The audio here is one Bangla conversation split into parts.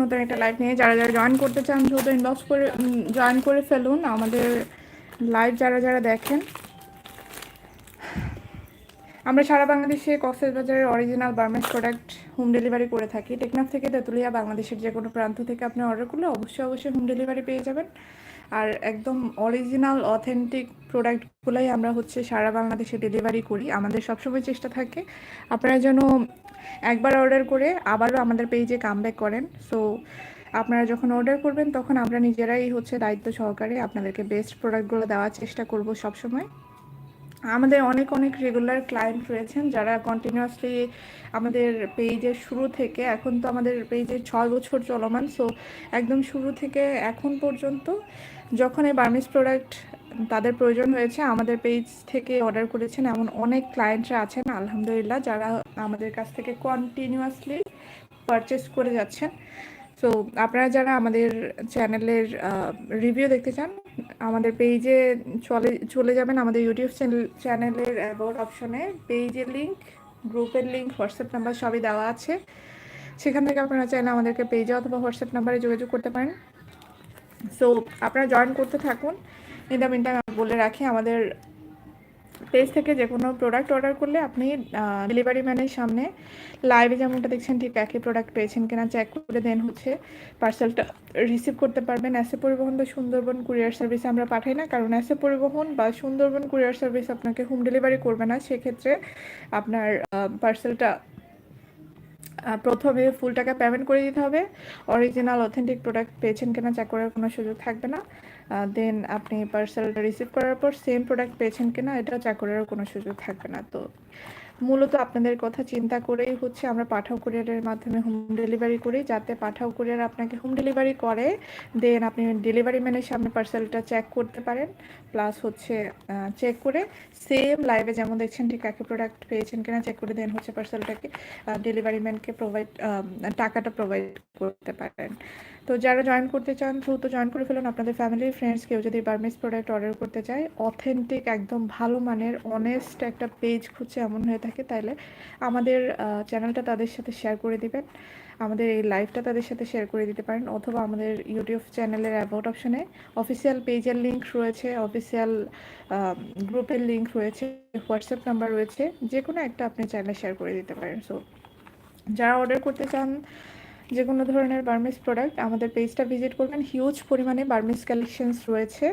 নতুন একটা লাইভ নিয়ে যারা যারা জয়েন করতে চান, দ্রুত ইনবক্স করে জয়েন করে ফেলুন। আমাদের লাইভ যারা যারা দেখেন, আমরা সারা বাংলাদেশে কক্সবাজারের original Burmese product home delivery করে থাকি। টেকনাফ থেকে তেঁতুলিয়া, বাংলাদেশের যে কোনো প্রান্ত থেকে আপনি অর্ডার করলে অবশ্যই অবশ্যই হোম ডেলিভারি পেয়ে যাবেন। আর একদম অরিজিনাল অথেন্টিক প্রোডাক্টগুলোই আমরা হচ্ছে সারা বাংলাদেশে ডেলিভারি করি। আমাদের সবসময় চেষ্টা থাকে আপনারা যেন একবার অর্ডার করে আবারও আমাদের পেজে কামব্যাক করেন। সো আপনারা যখন অর্ডার করবেন, তখন আমরা নিজেরাই হচ্ছে দায়িত্ব সহকারে আপনাদেরকে বেস্ট প্রোডাক্টগুলো দেওয়ার চেষ্টা করব সবসময়। আমাদের অনেক অনেক রেগুলার ক্লায়েন্ট রয়েছেন যারা কন্টিনিউয়াসলি আমাদের পেজের শুরু থেকে, এখন তো আমাদের পেজের ছয় বছর চলমান সো একদম শুরু থেকে এখন পর্যন্ত যখন এই বার্মিস প্রোডাক্ট তাদের প্রয়োজন হয়েছে, আমাদের পেজ থেকে অর্ডার করেছেন এমন অনেক ক্লায়েন্টরা আছেন, আলহামদুলিল্লাহ, যারা আমাদের কাছ থেকে কন্টিনিউয়াসলি পারচেস করে যাচ্ছেন। সো আপনারা যারা আমাদের চ্যানেলের রিভিউ দেখতে চান, আমাদের পেজে চলে চলে যাবেন আমাদের ইউটিউব চ্যানেল চ্যানেলের অ্যাবাউট অপশনে পেজের লিঙ্ক গ্রুপের লিঙ্ক হোয়াটসঅ্যাপ নাম্বার সবই দেওয়া আছে। সেখান থেকে আপনারা চাইলে আমাদেরকে পেজে অথবা হোয়াটসঅ্যাপ নাম্বারে যোগাযোগ করতে পারেন। সো আপনারা জয়েন করতে থাকুন। ইন দ্য মিনটাইম বলে রাখি, আমাদের পেজ থেকে যে কোনো প্রোডাক্ট অর্ডার করলে আপনি ডেলিভারি ম্যানের সামনে লাইভে যেমনটা দেখছেন ঠিক একই প্রোডাক্ট পেয়েছেন কিনা চেক করে দেন হচ্ছে পার্সেলটা রিসিভ করতে পারবেন। অ্যাসে পরিবহন বা সুন্দরবন কুরিয়ার সার্ভিসে আমরা পাঠাই না, কারণ অ্যাসে পরিবহন বা সুন্দরবন কুরিয়ার সার্ভিস আপনাকে হোম ডেলিভারি করবে না। সেক্ষেত্রে আপনার পার্সেলটা প্রথমে ফুল টাকা পেমেন্ট করে দিতে হবে। অরিজিনাল অথেন্টিক প্রোডাক্ট পেয়েছেন কিনা চেক করার কোনো সুযোগ থাকবে না। দেন আপনি পার্সেলটা রিসিভ করার পর সেম প্রোডাক্ট পেয়েছেন কিনা, এটা চেক করার কোনো সুযোগ থাকবে না। তো মূলত আপনাদের কথা চিন্তা করেই হচ্ছে আমরা পাঠাও কুরিয়ারের মাধ্যমে হোম ডেলিভারি করি, যাতে পাঠাও কুরিয়ার আপনাকে হোম ডেলিভারি করে দেন আপনি ডেলিভারি ম্যানের সামনে পার্সেলটা চেক করতে পারেন প্লাস হচ্ছে চেক করে সেম লাইভে যেমন দেখছেন ঠিক একই প্রোডাক্ট পেয়েছেন কিনা চেক করে দেন হচ্ছে পার্সেলটাকে ডেলিভারি ম্যানকে প্রোভাইড টাকাটা প্রোভাইড করতে পারেন। তো যারা জয়েন করতে চান, দ্রুত জয়েন করে ফেলুন। আপনাদের ফ্যামিলি ফ্রেন্ডস কেউ যদি বার্মিস প্রোডাক্ট অর্ডার করতে চায় অথেন্টিক একদম ভালো মানের অনেস্ট একটা পেজ খুঁজছে এমন হয়ে থাকে, তাইলে আমাদের চ্যানেলটা তাদের সাথে শেয়ার করে দিবেন। আমাদের এই লাইভটা তাদের সাথে শেয়ার করে দিতে পারেন, অথবা আমাদের ইউটিউব চ্যানেলের অ্যাবাউট অপশনে অফিসিয়াল পেজের লিঙ্ক রয়েছে অফিসিয়াল গ্রুপের লিঙ্ক রয়েছে হোয়াটসঅ্যাপ নাম্বার রয়েছে যে কোনো একটা আপনি চ্যানেলে শেয়ার করে দিতে পারেন। সো যারা অর্ডার করতে চান যে কোনো ধরনের বার্মিস প্রোডাক্ট আমাদের পেজটা ভিজিট করবেন। হিউজ পরিমাণে বার্মিস কালেকশনস রয়েছে।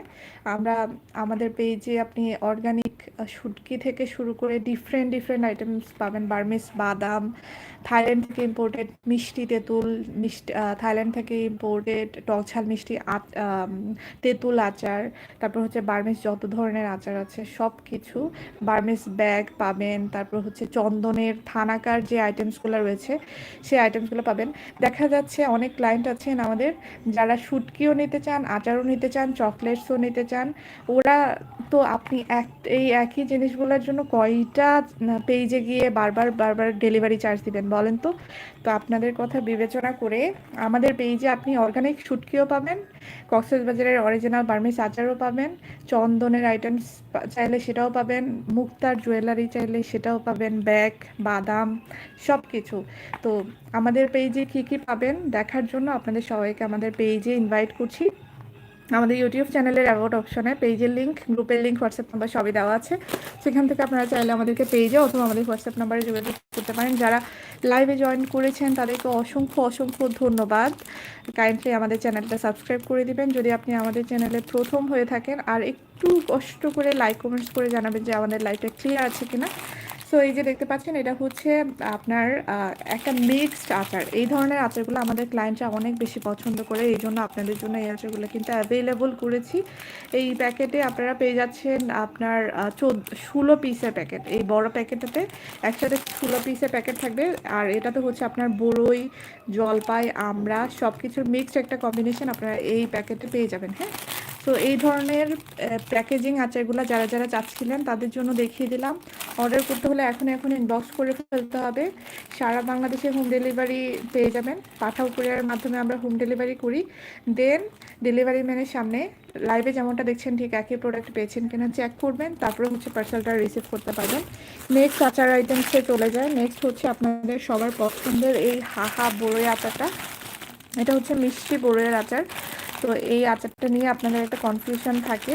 আমরা, আমাদের পেজে আপনি অর্গানিক শুটকি থেকে শুরু করে ডিফারেন্ট ডিফারেন্ট আইটেমস পাবেন। বার্মিস বাদাম থাইল্যান্ড থেকে ইম্পোর্টেড মিষ্টি তেঁতুল, মিষ্টি থাইল্যান্ড থেকে ইম্পোর্টেড টকঝাল মিষ্টি তেঁতুল আচার, তারপর হচ্ছে বার্মিস যত ধরনের আচার আছে সব কিছু বার্মিস ব্যাগ পাবেন। তারপর হচ্ছে চন্দনের থানাকার যে আইটেমসগুলো রয়েছে, সেই আইটেমসগুলো পাবেন। দেখা যাচ্ছে অনেক ক্লায়েন্ট আছেন আমাদের, যারা শুটকিও নিতে চান, আচারও নিতে চান, চকলেটসও নিতে চান। ওরা তো আপনি এক, এই একই জিনিসগুলোর জন্য কয়টা পেজে গিয়ে বারবার বারবার ডেলিভারি চার্জ দিবেন বলেন তো? তো আপনাদের কথা বিবেচনা করে আমাদের পেজে আপনি অর্গানিক শুটকিও পাবেন বাজারের অরিজিনাল বার্মিস আচারও পাবেন, চন্দনের আইটেমস চাইলে সেটাও পাবেন, মুক্তার জুয়েলারি চাইলে সেটাও পাবেন, ব্যাগ, বাদাম সব কিছু তো আমাদের পেজে কী কী পাবেন দেখার জন্য আপনাদের সবাইকে আমাদের পেজে ইনভাইট করছি। আমাদের ইউটিউব চ্যানেলের অ্যাবাউট অপশনে পেজের লিঙ্ক গ্রুপের লিঙ্ক হোয়াটসঅ্যাপ নাম্বার সবই দেওয়া আছে। সেখান থেকে আপনারা চাইলে আমাদেরকে পেজে অথবা আমাদের হোয়াটসঅ্যাপ নাম্বারে যোগাযোগ করতে পারেন। যারা লাইভে জয়েন করেছেন, তাদেরকে অসংখ্য অসংখ্য ধন্যবাদ। কাইন্ডলি আমাদের চ্যানেলটা সাবস্ক্রাইব করে দিবেন। যদি আপনি আমাদের চ্যানেলে প্রথম হয়ে থাকেন আর একটু কষ্ট করে লাইক কমেন্টস করে জানাবেন যে আমাদের লাইভটা ক্লিয়ার আছে কিনা সো এই যে দেখতে পাচ্ছেন, এটা হচ্ছে, আপনার একটা মিক্সড আচার। এই ধরনের আচারগুলো আমাদের ক্লায়েন্টরা অনেক বেশি পছন্দ করে, এই জন্য আপনাদের জন্য এই আচারগুলো কিন্তু অ্যাভেলেবল করেছি। এই প্যাকেটে আপনারা পেয়ে যাচ্ছেন আপনার চোদ্দ, ষোলো পিসের প্যাকেট এই বড় প্যাকেটটাতে একসাথে ষোলো পিসের প্যাকেট থাকবে। আর এটাতে হচ্ছে আপনার বড়ই, জলপাই আমরা সব কিছুর মিক্সড একটা কম্বিনেশন আপনারা এই প্যাকেটে পেয়ে যাবেন হ্যাঁ? তো এই ধরনের প্যাকেজিং আচারগুলো যারা যারা চাচ্ছিলেন তাদের জন্য দেখিয়ে দিলাম। অর্ডার করতে হলে এখন এখন ইনবক্স করে ফেলতে হবে। সারা বাংলাদেশে হোম ডেলিভারি পেয়ে যাবেন। পাঠাও কুরিয়ারের মাধ্যমে আমরা হোম ডেলিভারি করি। দেন ডেলিভারি ম্যানের সামনে লাইভে যেমনটা দেখছেন ঠিক একই প্রোডাক্ট পেয়েছেন কিনা চেক করবেন, তারপরে হচ্ছে পার্সেলটা রিসিভ করতে পারবেন। নেক্সট আচার আইটেমসে চলে যায়। নেক্সট হচ্ছে আপনাদের সবার পছন্দের এই হাহা বড়ই আচারটা। এটা হচ্ছে মিষ্টি বড়ের আচার। তো এই আচারটা নিয়ে আপনাদের একটা কনফিউশন থাকে।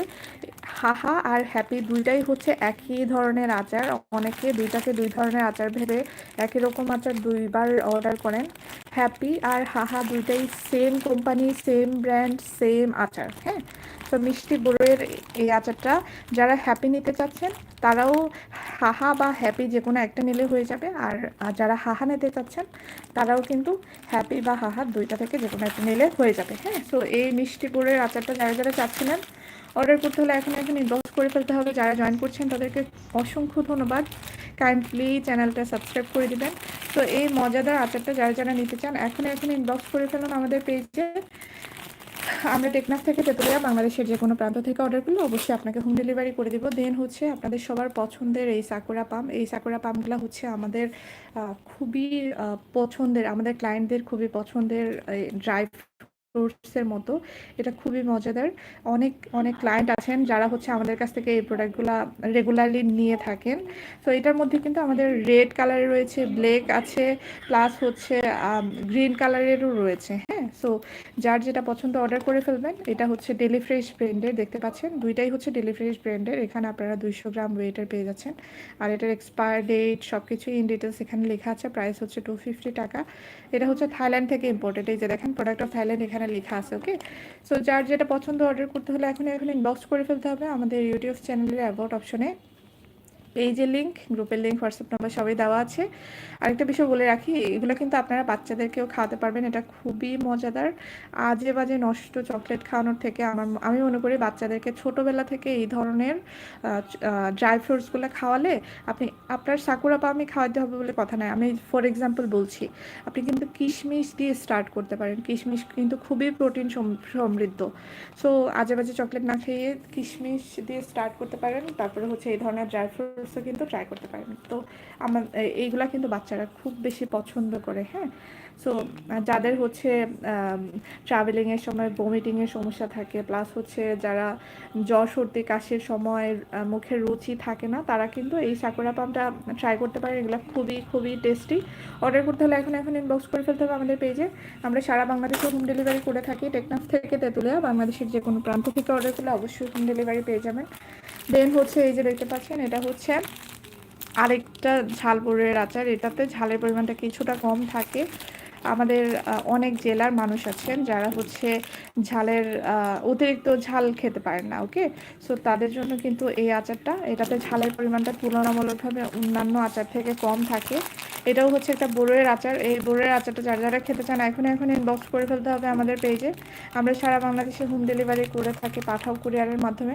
হাহা আর হ্যাপি দুইটাই হচ্ছে একই ধরনের আচার। অনেকে দুইটাকে দুই ধরনের আচার ভেবে একই রকম আচার দুইবার অর্ডার করেন। হ্যাপি আর হাহা দুইটাই same company same brand same আচার হ্যাঁ? তো মিষ্টি বড়ের এই আচারটা যারা হ্যাপি নিতে চাচ্ছেন, তারাও হাহা বা হ্যাপি যে কোনো একটা নিলে হয়ে যাবে। আর যারা হাহা নিতে চাচ্ছেন, তারাও কিন্তু হ্যাপি বা হাহা দুইটা থেকে যে কোনো একটা নিলে হয়ে যাবে হ্যাঁ? সো এই মিষ্টি গুড়ের আচারটা যারা যারা চাচ্ছিলেন অর্ডার করতে হলে এখন এখন ইনবক্স করে ফেলতে হবে। যারা জয়েন করছেন, তাদেরকে অসংখ্য ধন্যবাদ। কাইন্ডলি চ্যানেলটা সাবস্ক্রাইব করে দিবেন। তো এই মজাদার আচারটা যারা যারা নিতে চান, এখন এখন ইনবক্স করে ফেলুন আমাদের পেজে আমরা টেকনাফ থেকে তেতুলিয়া, বাংলাদেশের যে কোনো প্রান্ত থেকে অর্ডার করলে অবশ্যই আপনাকে হোম ডেলিভারি করে দেবো। দেন হচ্ছে আপনাদের সবার পছন্দের এই সাকুরা পাম্প এই সাকুরা পাম্পগুলো হচ্ছে আমাদের খুবই পছন্দের, আমাদের ক্লায়েন্টদের খুবই পছন্দের ড্রাই ফ্রুটসের মতো। এটা খুবই মজাদার। অনেক অনেক ক্লায়েন্ট আছেন যারা হচ্ছে আমাদের কাছ থেকে এই প্রোডাক্টগুলো রেগুলারলি নিয়ে থাকেন। তো এটার মধ্যে কিন্তু আমাদের রেড কালারের রয়েছে ব্ল্যাক আছে প্লাস হচ্ছে গ্রিন কালারেরও রয়েছে হ্যাঁ? সো যার যেটা পছন্দ অর্ডার করে ফেলবেন, এটা হচ্ছে ডেলি ফ্রেশ ব্র্যান্ডের দেখতে পাচ্ছেন? দুইটাই হচ্ছে ডেলি ফ্রেশ ব্র্যান্ডের এখানে আপনারা দুইশো গ্রাম ওয়েটার পেয়ে যাচ্ছেন। আর এটার এক্সপায়ার ডেট সব কিছুই ইন ডিটেলস এখানে লেখা আছে। প্রাইস হচ্ছে টু ফিফটি টাকা। এটা হচ্ছে থাইল্যান্ড থেকে ইম্পোর্টেড এই যে দেখেন প্রোডাক্ট অফ থাইল্যান্ড এখানে লেখা আছে ওকে সো যার যেটা পছন্দ অর্ডার করতে হলে এখন এখন ইনবক্স করে ফেলতে হবে আমাদের ইউটিউব চ্যানেলের অ্যাবাউট অপশনে পেজের লিঙ্ক গ্রুপের লিঙ্ক হোয়াটসঅ্যাপ নাম্বার সবই দেওয়া আছে। আরেকটা বিষয় বলে রাখি, এগুলো কিন্তু আপনারা বাচ্চাদেরকেও খাওয়াতে পারবেন, এটা খুবই মজাদার। আজে বাজে নষ্ট চকলেট খাওয়ানোর থেকে আমার আমি মনে করি বাচ্চাদেরকে ছোটোবেলা থেকে এই ধরনের ড্রাই ফ্রুটসগুলো খাওয়ালে আপনি, আপনার সাকুরা পা আমি খাওয়াতে হবে বলে কথা নয় আমি ফর এক্সাম্পল বলছি, আপনি কিন্তু কিশমিশ দিয়ে স্টার্ট করতে পারেন। কিশমিশ কিন্তু খুবই প্রোটিন সমৃদ্ধ। সো আজে বাজে চকলেট না খেয়ে কিশমিশ দিয়ে স্টার্ট করতে পারেন। তারপরে হচ্ছে এই ধরনের ড্রাই ফ্রুট ফ্রুটসও কিন্তু ট্রাই করতে পারেন। তো আমার এইগুলা কিন্তু বাচ্চারা খুব বেশি পছন্দ করে হ্যাঁ? সো যাদের হচ্ছে ট্রাভেলিংয়ের সময় ভমিটিংয়ের সমস্যা থাকে প্লাস হচ্ছে যারা জ্বর, সর্দি, কাশির সময় মুখের রুচি থাকে না, তারা কিন্তু এই সাকুরা পামটা ট্রাই করতে পারে এগুলো খুবই খুবই টেস্টি অর্ডার করতে হলে এখন এখন ইনবক্স করে ফেলতে হবে আমাদের পেজে আমরা সারা বাংলাদেশে হোম ডেলিভারি করে থাকি। টেকনাফ থেকে তেঁতুলিয়া বাংলাদেশের যে কোনো প্রান্ত থেকে অর্ডার করলে অবশ্যই হোম ডেলিভারি পেয়ে যাবেন। দেন হচ্ছে এই যে দেখতে পাচ্ছেন, এটা হচ্ছে আরেকটা ঝালপুরের আচার। এটাতে ঝালের পরিমাণটা কিছুটা কম থাকে। আমাদের অনেক জেলার মানুষ আছেন যারা হচ্ছে ঝালের অতিরিক্ত ঝাল খেতে পারেন না, ওকে? সো তাদের জন্য কিন্তু এই আচারটা, এটাতে ঝালের পরিমাণটা তুলনামূলকভাবে অন্যান্য আচার থেকে কম থাকে। এটাও হচ্ছে একটা বড়ের আচার। এই বড়ের আচারটা যারা যারা খেতে চান এখন এখন ইনবক্স করে ফেলতে হবে আমাদের পেজে আমরা সারা বাংলাদেশে হোম ডেলিভারি করে থাকি পাঠাও কুরিয়ারের মাধ্যমে।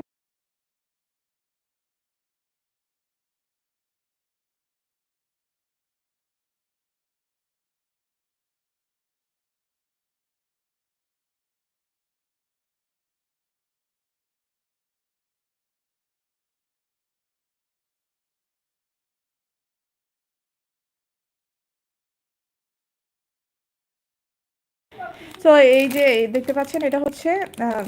তো এই যে দেখতে পাচ্ছেন, এটা হচ্ছে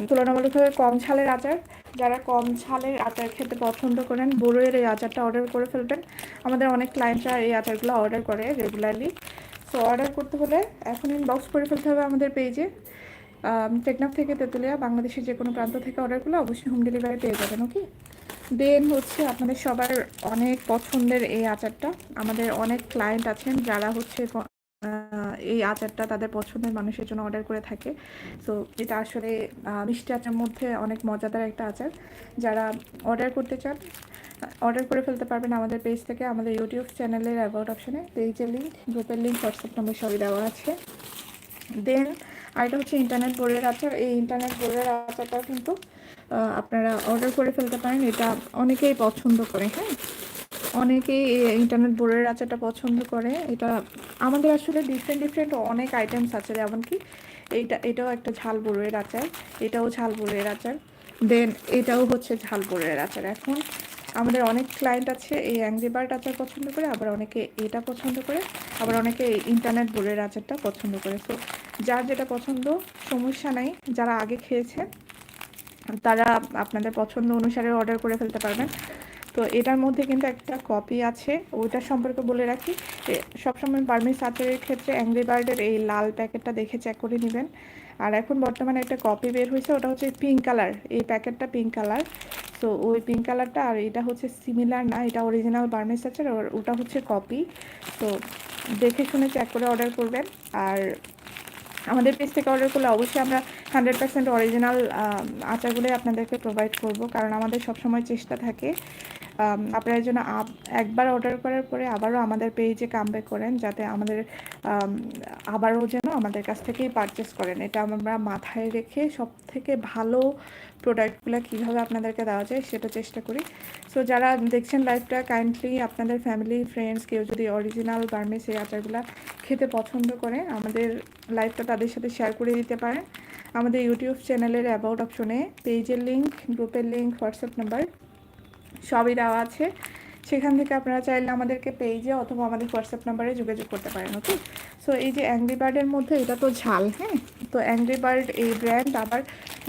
তুলনামূলকভাবে কম ঝালের আচার। যারা কম ঝালের আচার খেতে পছন্দ করেন বড়োয়ের এই আচারটা অর্ডার করে ফেলবেন। আমাদের অনেক ক্লায়েন্টরা এই আচারগুলো অর্ডার করে রেগুলারলি তো অর্ডার করতে হলে এখন ইনবক্স করে ফেলতে হবে আমাদের পেজে টেকনাফ থেকে তেঁতুলিয়া, বাংলাদেশের যে কোনো প্রান্ত থেকে অর্ডার করলে অবশ্যই হোম ডেলিভারি পেয়ে যাবেন ওকে দেন হচ্ছে আপনাদের সবার অনেক পছন্দের এই আচারটা। আমাদের অনেক ক্লায়েন্ট আছেন যারা হচ্ছে এই আচারটা তাদের পছন্দের মানুষের জন্য অর্ডার করে থাকে। সো এটা আসলে মিষ্টি আচার মধ্যে অনেক মজাদার একটা আচার। যারা অর্ডার করতে চান অর্ডার করে ফেলতে পারবেন আমাদের পেজ থেকে, আমাদের ইউটিউব চ্যানেলের অ্যাবাউট অপশনে পেজের লিঙ্ক গ্রুপের লিঙ্ক হোয়াটসঅ্যাপ নম্বর সবই দেওয়া আছে। দেন আরেকটা হচ্ছে ইন্টারনেট বোর্ডের আচার। এই ইন্টারনেট বোর্ডের আচারটাও কিন্তু আপনারা অর্ডার করে ফেলতে পারেন। এটা অনেকেই পছন্দ করে হ্যাঁ? অনেকেই ইন্টারনেট বোর্ডের আচারটা পছন্দ করে। এটা আমাদের আসলে ডিফারেন্ট ডিফারেন্ট অনেক আইটেমস আছে, যেমন কি এইটা, এটাও একটা ঝাল বোর্ডের আচার, এটাও ঝাল বোর্ডের আচার। দেন এটাও হচ্ছে ঝাল বোর্ডের আচার। এখন আমাদের অনেক ক্লায়েন্ট আছে, এই অ্যাংরি বার্ড আচার পছন্দ করে, আবার অনেকে এটা পছন্দ করে, আবার অনেকে ইন্টারনেট বোর্ডের আচারটা পছন্দ করে। সো যার যেটা পছন্দ, সমস্যা নাই, যারা আগে খেয়েছে তারা আপনাদের পছন্দ অনুসারে অর্ডার করে ফেলতে পারবেন। তো এটার মধ্যে কিন্তু একটা কপি আছে। ওইটা সম্পর্কে বলে রাখি সবসময় বার্মিস আচারের ক্ষেত্রে অ্যাংরি বার্ডের এই লাল প্যাকেটটা দেখে চেক করে নেবেন। আর এখন বর্তমানে একটা কপি বের হয়েছে, ওটা হচ্ছে পিঙ্ক কালার এই প্যাকেটটা পিঙ্ক কালার তো ওই পিঙ্ক কালারটা আর এটা হচ্ছে সিমিলার না, এটা অরিজিনাল বার্মিস আচার আর ওটা হচ্ছে কপি তো দেখে শুনে চেক করে অর্ডার করবেন। আর আমাদের পেজ থেকে অর্ডার করলে অবশ্যই আমরা হান্ড্রেড পার্সেন্ট অরিজিনাল আচারগুলোই আপনাদেরকে প্রোভাইড করব, কারণ আমাদের সবসময় চেষ্টা থাকে। আপনারা যেন একবার অর্ডার করার পরে আবারও আমাদের পেজে কামব্যাক করেন, যাতে আমাদের আবারও যেন আমাদের কাছ থেকেই পারচেস করেন। এটা আমরা মাথায় রেখে সব থেকে ভালো প্রোডাক্টগুলো কীভাবে আপনাদেরকে দেওয়া যায় সেটা চেষ্টা করি। সো যারা দেখছেন লাইভটা কাইন্ডলি আপনাদের ফ্যামিলি ফ্রেন্ডস কেউ যদি অরিজিনাল গার্মেন্টস এই আচারগুলো খেতে পছন্দ করে, আমাদের লাইভটা তাদের সাথে শেয়ার করে দিতে পারেন। আমাদের ইউটিউব চ্যানেলের অ্যাবাউট অপশনে পেজের লিঙ্ক গ্রুপের লিঙ্ক হোয়াটসঅ্যাপ নাম্বার সবই দেওয়া আছে। সেখান থেকে আপনারা চাইলে আমাদেরকে পেজে অথবা আমাদের হোয়াটসঅ্যাপ নাম্বারে যোগাযোগ করতে পারেন ওকে সো এই যে অ্যাংরি বার্ডের মধ্যে এটা তো ঝাল হ্যাঁ? তো অ্যাংরি বার্ড এই ব্র্যান্ড আবার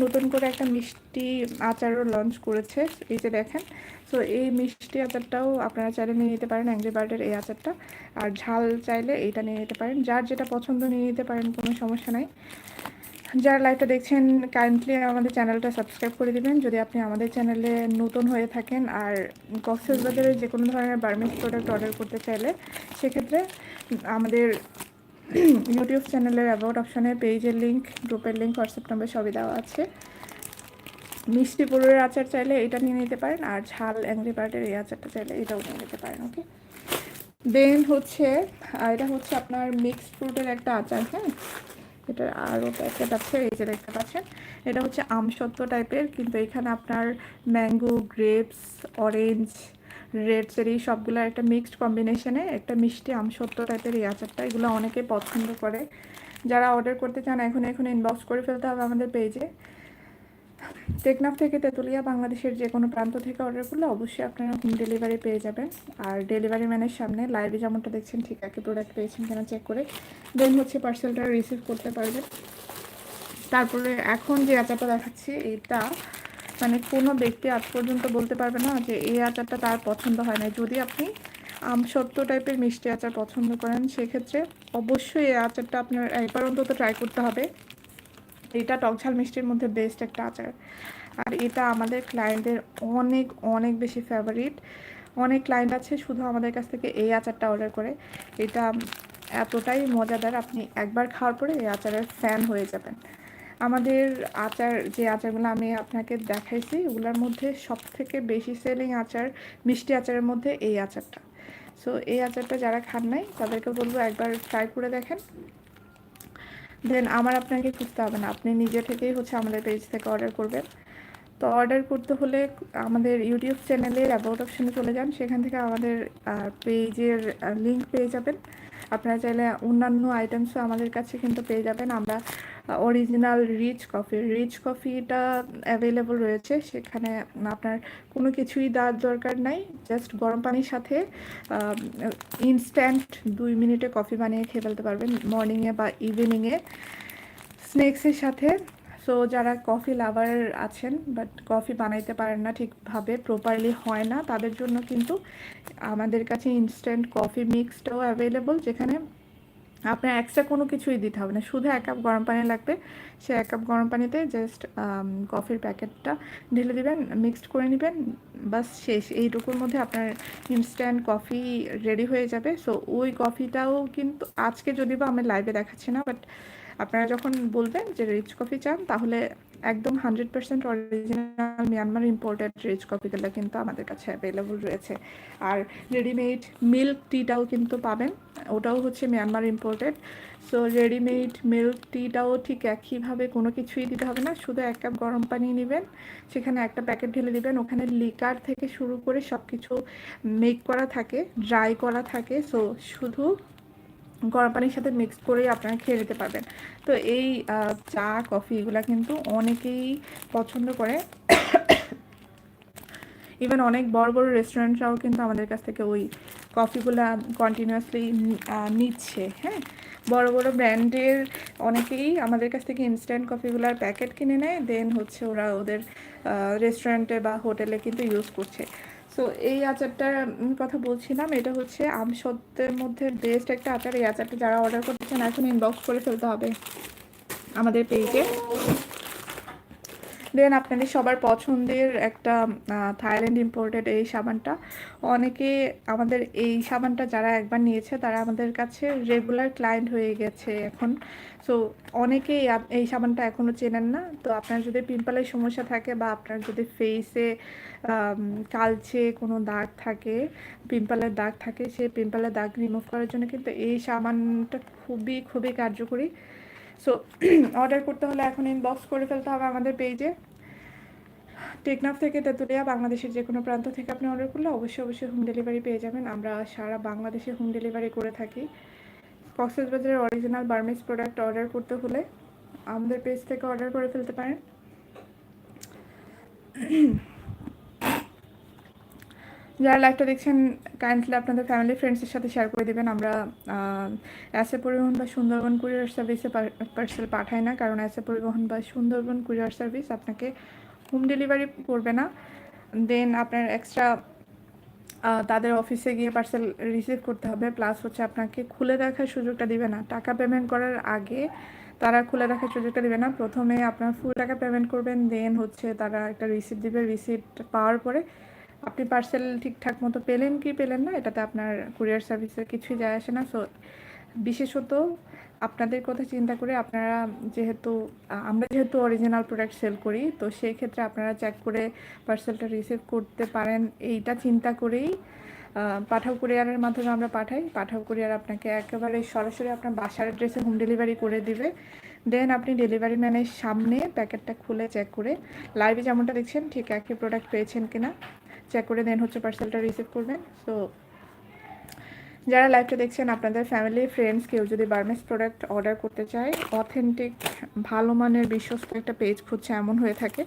নতুন করে একটা মিষ্টি আচারও লঞ্চ করেছে, এই যে দেখেন। সো এই মিষ্টি আচারটাও আপনারা চাইলে নিয়ে নিতে পারেন অ্যাংরি বার্ডের এই আচারটা। আর ঝাল চাইলে এইটা নিয়ে নিতে পারেন। যার যেটা পছন্দ নিয়ে নিতে পারেন, কোনো সমস্যা নাই। যারা লাইভটা দেখছেন কাইন্ডলি আমাদের চ্যানেলটা সাবস্ক্রাইব করে দিবেন। যদি আপনি আমাদের চ্যানেলে নতুন হয়ে থাকেন আর কক্সেস বাজারে যে কোনো ধরনের বার্মিস প্রোডাক্ট অর্ডার করতে চাইলে, সেক্ষেত্রে আমাদের ইউটিউব চ্যানেলের অ্যাবাউট অপশানে পেজের লিঙ্ক গ্রুপের লিঙ্ক হোয়াটসঅ্যাপ নাম্বার সবই দেওয়া আছে। মিষ্টি পুরুরের আচার চাইলে এটা নিয়ে নিতে পারেন, আর ঝাল অ্যাংরি বার্ডের এই আচারটা চাইলে এটাও নিয়ে নিতে পারেন ওকে দেন হচ্ছে এটা হচ্ছে আপনার মিক্সড ফ্রুটের একটা আচার হ্যাঁ? এটার আরও প্যাকেট আছে, এই যে দেখতে পাচ্ছেন। এটা হচ্ছে আমসত্ব টাইপের কিন্তু এখানে আপনার mango grapes orange red cherry সবগুলো একটা মিক্সড কম্বিনেশনে একটা মিষ্টি আমসত্ব টাইপের এই আচারটা, এগুলো অনেকে পছন্দ করে। যারা অর্ডার করতে চান, এখন এখন ইনবক্স করে ফেলতে হবে আমাদের পেজে টেকনাফ থেকে তেঁতুলিয়া বাংলাদেশের যে কোনো প্রান্ত থেকে অর্ডার করলে অবশ্যই আপনারা হোম ডেলিভারি পেয়ে যাবেন। আর ডেলিভারি ম্যানের সামনে লাইভে যেমনটা দেখছেন, ঠিক একই প্রোডাক্ট পেয়েছেন কিনা চেক করে দেন হচ্ছে পার্সেলটা রিসিভ করতে পারবেন। তারপরে এখন যে আচারটা দেখাচ্ছি, এটা মানে কোনো ব্যক্তি আজ পর্যন্ত বলতে পারবে না যে এই আচারটা তার পছন্দ হয় না যদি আপনি আমসত্ব টাইপের মিষ্টি আচার পছন্দ করেন, সেক্ষেত্রে অবশ্যই এই আচারটা আপনার একবার অন্তত ট্রাই করতে হবে। এটা টকঝাল মিষ্টির মধ্যে বেস্ট একটা আচার। আর এটা আমাদের ক্লায়েন্টদের অনেক অনেক বেশি ফেভারিট অনেক ক্লায়েন্ট আছে শুধু আমাদের কাছ থেকে এই আচারটা অর্ডার করে। এটা এতটাই মজাদার, আপনি একবার খাওয়ার পরে এই আচারের ফ্যান হয়ে যাবেন। আমাদের আচার, যে আচারগুলো আমি আপনাকে দেখাইছি, ওগুলোর মধ্যে সব থেকে বেশি সেলিং আচার, মিষ্টি আচারের মধ্যে এই আচারটা। সো এই আচারটা যারা খান নাই, তাদেরকে বলব একবার ট্রাই করে দেখেন। দেন আমার আপনাকে খুঁজতে হবে না। আপনি নিজে থেকেই হচ্ছে আমাদের পেজ থেকে অর্ডার করবেন। তো অর্ডার করতে হলে আমাদের ইউটিউব চ্যানেলের অ্যাবাউট অপশানে চলে যান। সেখান থেকে আমাদের পেজের লিঙ্ক পেয়ে যাবেন। আপনারা চাইলে অন্যান্য আইটেমসও আমাদের কাছে কিন্তু পেয়ে যাবেন। আমরা অরিজিনাল রিচ কফি রিচ কফিটা অ্যাভেলেবল রয়েছে। সেখানে আপনার কোনো কিছুই দেওয়ার দরকার নাই। জাস্ট গরম পানির সাথে ইনস্ট্যান্ট দুই মিনিটে কফি বানিয়ে খেয়ে ফেলতে পারবেন। মর্নিংয়ে বা ইভিনিংয়ে স্ন্যাক্সের সাথে সো যারা কফি লাভার আছেন বাট কফি বানাইতে পারেন না ঠিকভাবে প্রপারলি হয় না, তাদের জন্য কিন্তু আমাদের কাছে ইনস্ট্যান্ট কফি মিক্সটাও অ্যাভেলেবল যেখানে আপনার এক্সট্রা কোনো কিছুই দিতে হবে না। শুধু এক কাপ গরম পানি লাগবে, সে এক কাপ গরম পানিতে জাস্ট কফির প্যাকেটটা ঢেলে দিবেন মিক্সড করে নেবেন, বাস শেষ। এইটুকুর মধ্যে আপনার ইনস্ট্যান্ট কফি রেডি হয়ে যাবে। সো ওই কফিটাও কিন্তু আজকে যদি বা আমি লাইভে দেখাচ্ছি না বাট আপনারা যখন বলবেন যে রিচ কফি চান, তাহলে একদম hundred percent original Myanmar imported rich কফিগুলো কিন্তু আমাদের কাছে অ্যাভেলেবল রয়েছে। আর রেডিমেড মিল্ক টিটাও কিন্তু পাবেন, ওটাও হচ্ছে Myanmar imported so readymade milk টিটাও ঠিক একইভাবে কোনো কিছুই দিতে হবে না, শুধু এক কাপ গরম পানি নেবেন, সেখানে একটা প্যাকেট ঢেলে দিবেন, ওখানে লিকার থেকে শুরু করে সব কিছু মেক করা থাকে ড্রাই করা থাকে। সো শুধু গরম পানির সাথে মিক্স করেই আপনারা খেয়ে নিতে পারবেন। তো এই চা, কফি এগুলা কিন্তু অনেকেই পছন্দ করে। ইভেন অনেক বড় বড় রেস্টুরেন্টরাও কিন্তু আমাদের কাছ থেকে ওই কফিগুলা কন্টিনিউয়াসলি নিচ্ছে হ্যাঁ? বড় বড় ব্র্যান্ডের অনেকেই আমাদের কাছ থেকে ইনস্ট্যান্ট কফিগুলার প্যাকেট কিনে নেয় দেন হচ্ছে ওরা ওদের রেস্টুরেন্টে বা হোটেলে কিন্তু ইউজ করছে। সো এই আচারটার কথা বলছিলাম, এটা হচ্ছে আমসত্ত্বের মধ্যে বেস্ট একটা আচার। এই আচারটা যারা অর্ডার করতে চান এখন ইনবক্স করে ফেলতে হবে আমাদের পেজে দেন আপনাদের সবার পছন্দের একটা থাইল্যান্ড ইম্পোর্টেড এই সাবানটা। অনেকে আমাদের এই সাবানটা যারা একবার নিয়েছে, তারা আমাদের কাছে রেগুলার ক্লায়েন্ট হয়ে গেছে এখন। সো অনেকেই এই সাবানটা এখনও চেনেন না। তো আপনার যদি পিম্পলের সমস্যা থাকে বা আপনার যদি ফেসে কালচে কোনো দাগ থাকে পিম্পলের দাগ থাকে, সেই পিম্পলের দাগ রিমুভ করার জন্য কিন্তু এই সাবানটা খুবই খুবই কার্যকরী। সো অর্ডার করতে হলে এখন ইনবক্স করে ফেলতে হবে আমাদের পেজে টেকনাফ থেকে তেঁতুলিয়া, বাংলাদেশের যে কোনো প্রান্ত থেকে আপনি অর্ডার করলে অবশ্যই অবশ্যই হোম ডেলিভারি পেয়ে যাবেন। আমরা সারা বাংলাদেশে হোম ডেলিভারি করে থাকি। কক্সবাজারের অরিজিনাল বার্মিস প্রোডাক্ট অর্ডার করতে হলে আমাদের পেজ থেকে অর্ডার করে ফেলতে পারেন। যারা লাইভটা দেখছেন কাইন্ডলি আপনাদের ফ্যামিলি ফ্রেন্ডসের সাথে শেয়ার করে দেবেন। আমরা অ্যাসে পরিবহন বা সুন্দরবন কুরিয়ার সার্ভিসে পার্সেল পাঠাই না। কারণ অ্যাসে পরিবহন বা সুন্দরবন কুরিয়ার সার্ভিস আপনাকে হোম ডেলিভারি করবে না। দেন আপনার এক্সট্রা তাদের অফিসে গিয়ে পার্সেল রিসিভ করতে হবে। প্লাস হচ্ছে আপনাকে খুলে দেখার সুযোগটা দিবে না। টাকা পেমেন্ট করার আগে তারা খুলে দেখার সুযোগটা দিবে না। প্রথমে আপনার ফুল টাকা পেমেন্ট করবেন। দেন হচ্ছে তারা একটা রিসিপ্ট দিবে। রিসিপ্ট পাওয়ার পরে আপনি পার্সেল ঠিকঠাক মতো পেলেন কি পেলেন না, এটাতে আপনার কুরিয়ার সার্ভিসে কিছুই যায় আসে না। সো বিশেষত আপনাদের কথা চিন্তা করে আপনারা যেহেতু, আমরা যেহেতু অরিজিনাল প্রোডাক্ট সেল করি, তো সেই ক্ষেত্রে আপনারা চেক করে পার্সেলটা রিসিভ করতে পারেন। এইটা চিন্তা করেই পাঠাও কুরিয়ারের মাধ্যমে আমরা পাঠাই। পাঠাও কুরিয়ার আপনাকে একেবারে সরাসরি আপনার বাসার অ্যাড্রেসে হোম ডেলিভারি করে দিবে। দেন আপনি ডেলিভারি ম্যানের সামনে প্যাকেটটা খুলে চেক করে লাইভে যেমনটা দেখছেন ঠিক একই প্রোডাক্ট পেয়েছেন কিনা চেক করে দেন হচ্ছে পার্সেলটা রিসিভ করবেন। সো যারা লাইভটা দেখছেন আপনাদের ফ্যামিলি ফ্রেন্ডস কেউ যদি বার্মেস প্রোডাক্ট অর্ডার করতে চায় অথেন্টিক ভালো মানের বিশ্বস্ত একটা পেজ খুঁজছে এমন হয়ে থাকে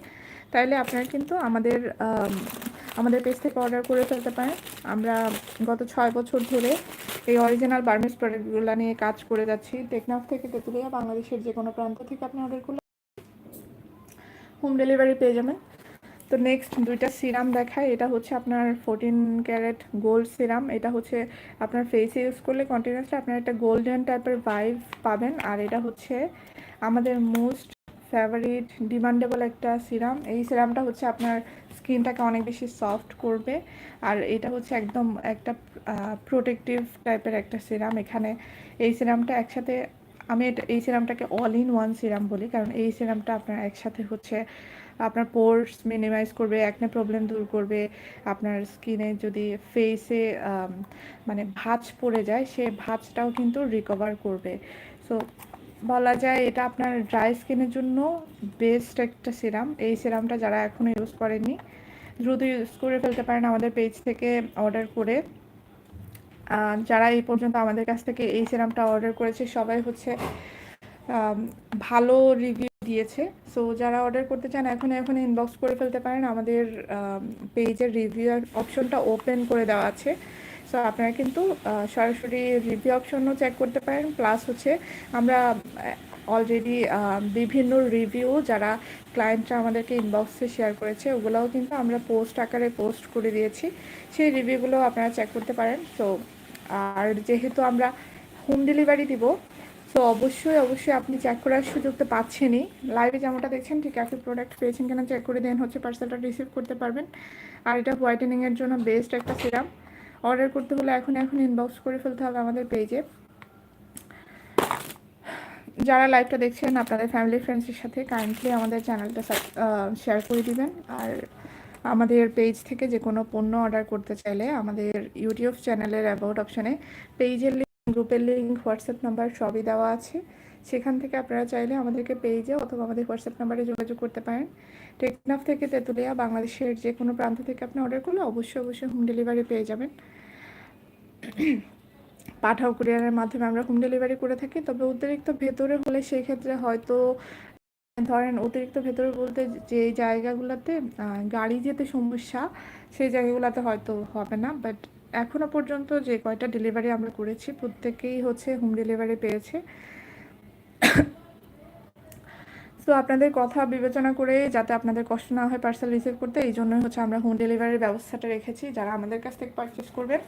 তাইলে আপনারা কিন্তু আমাদের আম, আমাদের পেজ থেকে অর্ডার করে ফেলতে পারেন। আমরা গত ছয় বছর ধরে এই অরিজিনাল বার্মেস প্রোডাক্টগুলো নিয়ে কাজ করে যাচ্ছি। টেকনাফ থেকে তেঁতুলিয়া, বাংলাদেশের যে কোনো প্রান্ত থেকে আপনি অর্ডার করলে হোম ডেলিভারি পেয়ে যাবেন। তো নেক্সট দুইটা সিরাম দেখায় এটা হচ্ছে আপনার ফোরটিন ক্যারেট গোল্ড সিরাম এটা হচ্ছে আপনার ফেসে ইউজ করলে কন্টিনিউসলি আপনার একটা গোল্ডেন টাইপের ভাইভ পাবেন। আর এটা হচ্ছে আমাদের মোস্ট ফেভারিট ডিমান্ডেবল একটা সিরাম এই সিরামটা হচ্ছে আপনার স্কিনটাকে অনেক বেশি সফট করবে। আর এটা হচ্ছে একদম একটা প্রোটেক্টিভ টাইপের একটা সিরাম এখানে এই সিরামটা একসাথে, আমি এই সিরামটাকে অল ইন ওয়ান সিরাম বলি, কারণ এই সিরামটা আপনার একসাথে হচ্ছে, আপনার পোর্স মিনিমাইজ করবে একনে প্রবলেম দূর করবে। আপনার স্কিনে যদি ফেসে মানে ভাঁজ পড়ে যায়, সে ভাঁজটাও কিন্তু রিকভার করবে। সো বলা যায় এটা আপনার ড্রাই স্কিনের জন্য বেস্ট একটা সিরাম এই সিরামটা যারা এখনও ইউজ করেননি, দ্রুত ইউজ করে ফেলতে পারেন আমাদের পেজ থেকে অর্ডার করে। যারা এই পর্যন্ত আমাদের কাছ থেকে এই সিরামটা অর্ডার করেছে, সবাই হচ্ছে ভালো রিভিউ দিয়েছে। সো যারা অর্ডার করতে চান এখন এখন ইনবক্স করে ফেলতে পারেন। আমাদের পেজের রিভিউ অপশনটা ওপেন করে দেওয়া আছে। সো আপনারা কিন্তু সরাসরি রিভিউ অপশনও চেক করতে পারেন। প্লাস হচ্ছে, আমরা অলরেডি বিভিন্ন রিভিউ যারা ক্লায়েন্টরা আমাদেরকে ইনবক্সে শেয়ার করেছে, ওগুলোও কিন্তু আমরা পোস্ট আকারে পোস্ট করে দিয়েছি। সেই রিভিউগুলো আপনারা চেক করতে পারেন। সো আর যেহেতু আমরা হোম ডেলিভারি দিব সো অবশ্যই অবশ্যই আপনি চেক করার সুযোগ তো পাচ্ছেনই লাইভে যেমনটা দেখছেন, ঠিক একই প্রোডাক্ট পেয়েছেন কিনা চেক করে দেন, হচ্ছে পার্সেলটা রিসিভ করতে পারবেন। আর এটা হোয়াইটেনিংয়ের জন্য বেস্ট একটা সিরাম অর্ডার করতে হলে এখন এখন ইনবক্স করে ফেলতে হবে আমাদের পেজে যারা লাইভটা দেখছেন, আপনাদের ফ্যামিলি ফ্রেন্ডসের সাথে কাইন্ডলি আমাদের চ্যানেলটা শেয়ার করে দিবেন। আর আমাদের পেজ থেকে যে কোনো পণ্য অর্ডার করতে চাইলে আমাদের ইউটিউব চ্যানেলের অ্যাবাউট অপশানে পেজের লিঙ্ক গ্রুপের লিঙ্ক হোয়াটসঅ্যাপ নাম্বার সবই দেওয়া আছে। সেখান থেকে আপনারা চাইলে আমাদেরকে পেজে অথবা আমাদের হোয়াটসঅ্যাপ নাম্বারে যোগাযোগ করতে পারেন। টেকনাফ থেকে তেঁতুলিয়া, বাংলাদেশের যে কোনো প্রান্ত থেকে আপনি অর্ডার করলে অবশ্যই অবশ্যই হোম ডেলিভারি পেয়ে যাবেন। পাঠাও কুরিয়ারের মাধ্যমে আমরা হোম ডেলিভারি করে থাকি। তবে অতিরিক্ত ভেতরে হলে সেই ক্ষেত্রে হয়তো, ধরেন অতিরিক্ত ভেতরে বলতে যে জায়গাগুলোতে গাড়ি যেতে সমস্যা, সেই জায়গাগুলোতে হয়তো হবে না। বাট এখনও পর্যন্ত যে কয়টা ডেলিভারি আমরা করেছি, প্রত্যেকেই হচ্ছে হোম ডেলিভারি পেয়েছে। তো আপনাদের কথা বিবেচনা করে যাতে আপনাদের কষ্ট না হয় পার্সেল রিসিভ করতে, এই জন্যই হচ্ছে আমরা হোম ডেলিভারির ব্যবস্থাটা রেখেছি। যারা আমাদের কাছ থেকে পারচেস করবেন,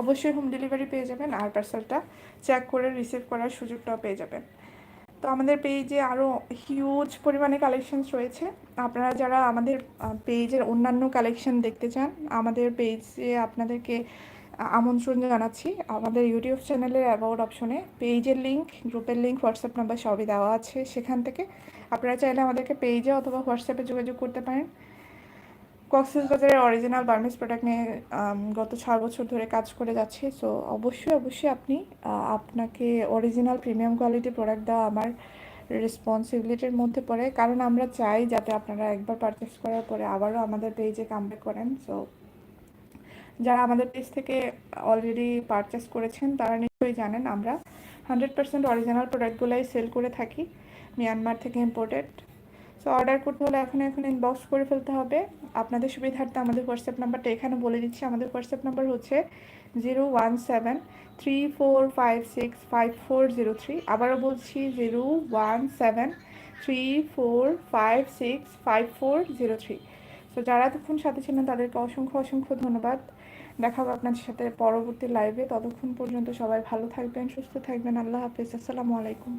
অবশ্যই হোম ডেলিভারি পেয়ে যাবেন আর পার্সেলটা চেক করে রিসিভ করার সুযোগটাও পেয়ে যাবেন। তো আমাদের পেজে আরও হিউজ পরিমাণে কালেকশনস রয়েছে। আপনারা যারা আমাদের পেজের অন্যান্য কালেকশন দেখতে চান, আমাদের পেজে আপনাদেরকে আমন্ত্রণ জানাচ্ছি। আমাদের ইউটিউব চ্যানেলের অ্যাবাউট অপশনে পেজের লিঙ্ক গ্রুপের লিঙ্ক হোয়াটসঅ্যাপ নাম্বার সবই দেওয়া আছে সেখান থেকে। আপনারা চাইলে আমাদেরকে পেজে অথবা হোয়াটসঅ্যাপে যোগাযোগ করতে পারেন। কক্সেস বাজারের অরিজিনাল বার্মিস প্রোডাক্ট নিয়ে গত ছয় বছর ধরে কাজ করে যাচ্ছি। সো অবশ্যই অবশ্যই আপনি আপনাকে অরিজিনাল প্রিমিয়াম কোয়ালিটি প্রোডাক্ট দেওয়া আমার রেসপন্সিবিলিটির মধ্যে পড়ে। কারণ আমরা চাই যাতে আপনারা একবার পারচেস করার পরে আবারও আমাদের পেজে কামব্যাক করেন। সো যারা আমাদের পেজ থেকে অলরেডি পারচেস করেছেন, তারা নিশ্চয়ই জানেন আমরা হান্ড্রেড পার্সেন্ট অরিজিনাল প্রোডাক্টগুলোই সেল করে থাকি মিয়ানমার থেকে ইম্পোর্টেড সো অর্ডার করতে হলে এখন এখন ইনবক্স করে ফেলতে হবে। আপনাদের সুবিধার্থে আমাদের হোয়াটসঅ্যাপ নাম্বারটা এখানে বলে দিচ্ছি। আমাদের হোয়াটসঅ্যাপ নাম্বার হচ্ছে zero one seven three four five six five four zero three আবারও বলছি zero one seven three four five six five four zero three তো যারা এতক্ষণ সাথে ছিলেন, তাদেরকে অসংখ্য অসংখ্য ধন্যবাদ। দেখা হবে আপনাদের সাথে পরবর্তী লাইভে ততক্ষণ পর্যন্ত সবাই ভালো থাকবেন, সুস্থ থাকবেন। আল্লাহ হাফিজ। আসসালামু আলাইকুম।